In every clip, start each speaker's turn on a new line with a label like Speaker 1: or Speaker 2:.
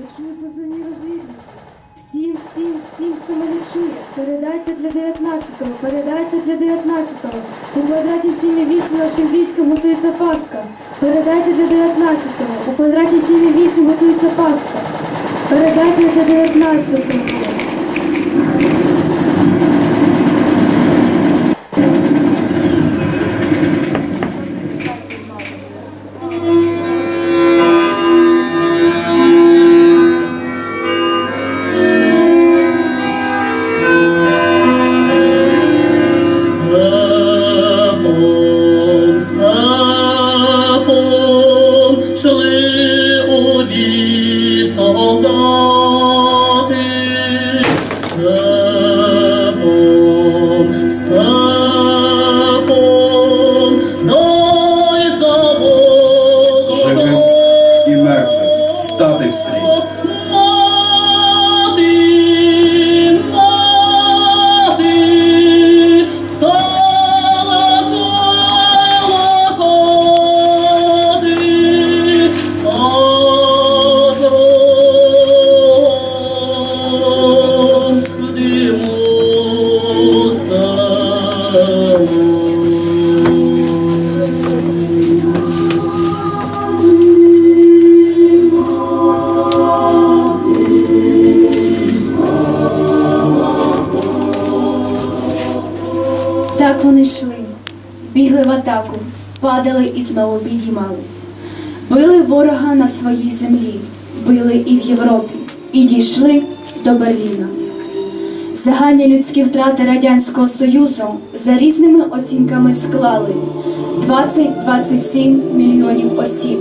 Speaker 1: Я чую позивні розвідники. Всім, всім, всім, хто мене чує, передайте для 19-го, передайте для 19-го. У квадраті 7,8 нашим військом готується пастка. Передайте для 19-го. У квадраті 7,8 готується пастка. Передайте для 19-го. Так вони йшли, бігли в атаку, падали і знову підіймались. Били ворога на своїй землі, били і в Європі, і дійшли до Берліна. Загальні людські втрати Радянського Союзу за різними оцінками склали 20-27 мільйонів осіб.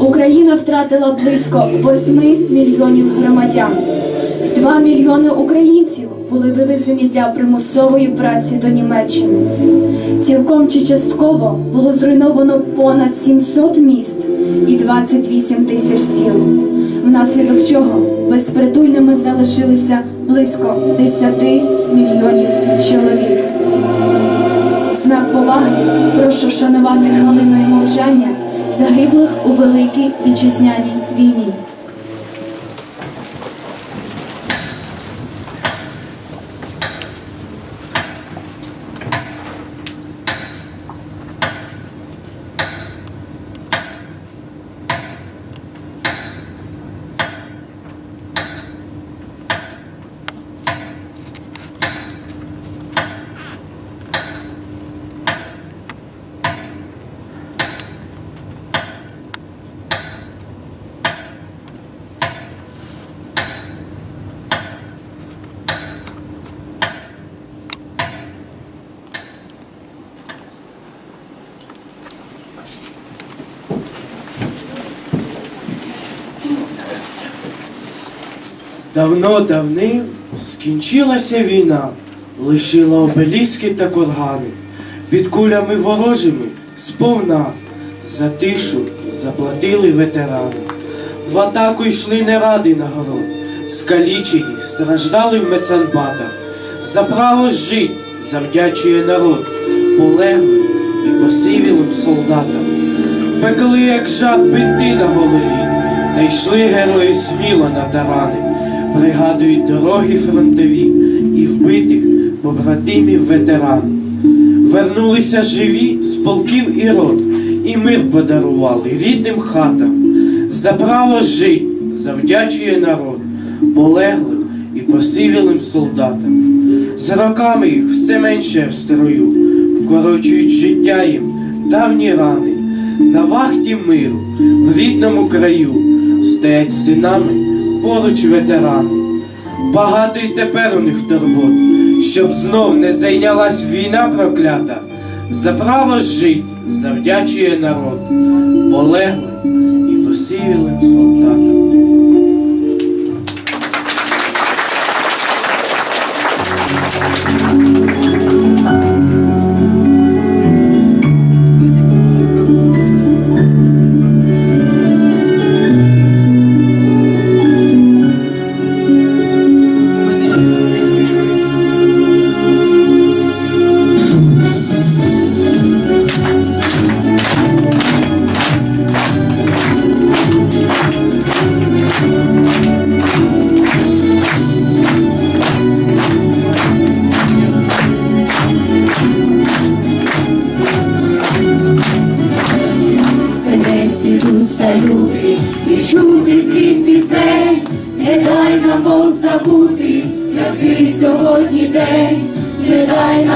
Speaker 1: Україна втратила близько 8 мільйонів громадян. Два мільйони українців були вивезені для примусової праці до Німеччини. Цілком чи частково було зруйновано понад 700 міст і 28 тисяч сіл, внаслідок чого безпритульними залишилися близько 10 мільйонів чоловік. Знак поваги прошу вшанувати хвилиною мовчання загиблих у Великій Вітчизняній війні.
Speaker 2: Давно давним скінчилася війна, лишила обеліски та кургани, під кулями ворожими сповна, за тишу заплатили ветерани. В атаку йшли не ради нагород, скалічені, страждали в меценбатах. За право жить завдячує народ, полеглим і посивілим солдатам. Пекли, як жах бинти на голові, та йшли герої сміло на тарани, пригадують дороги фронтові і вбитих побратимів ветеранів. Вернулися живі з полків і рот, і мир подарували рідним хатам. За право жить завдячує народ, полеглим і посивілим солдатам. З роками їх все менше в строю, вкорочують життя їм давні рани. На вахті миру в рідному краю стоять синами поруч ветерани. Багато й тепер у них турбот, щоб знов не зайнялась війна проклята. За право жить завдячує народ, полеглим і посивілим солдатам.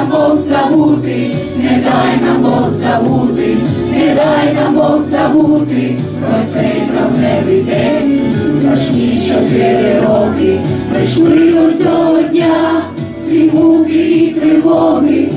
Speaker 3: Нам Бог забути, не дай нам Бог забути, не дай нам Бог забути про цей травневий день. Страшні чотири роки прийшли до цього дня, всі муки і тривоги,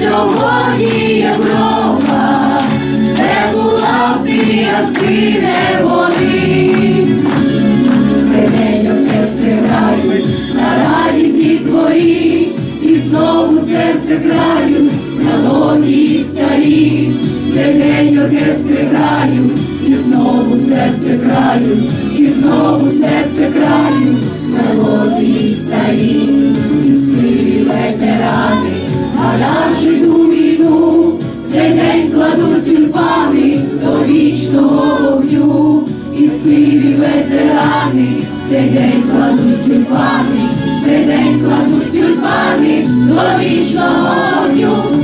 Speaker 3: сьогодні Європа, де була б ти, якби не вони. Це день оркестри грають на радісній дворі, і знову серце грають на лоні старі. Це день оркестри грають, і знову серце грають, і знову серце вічного вогню.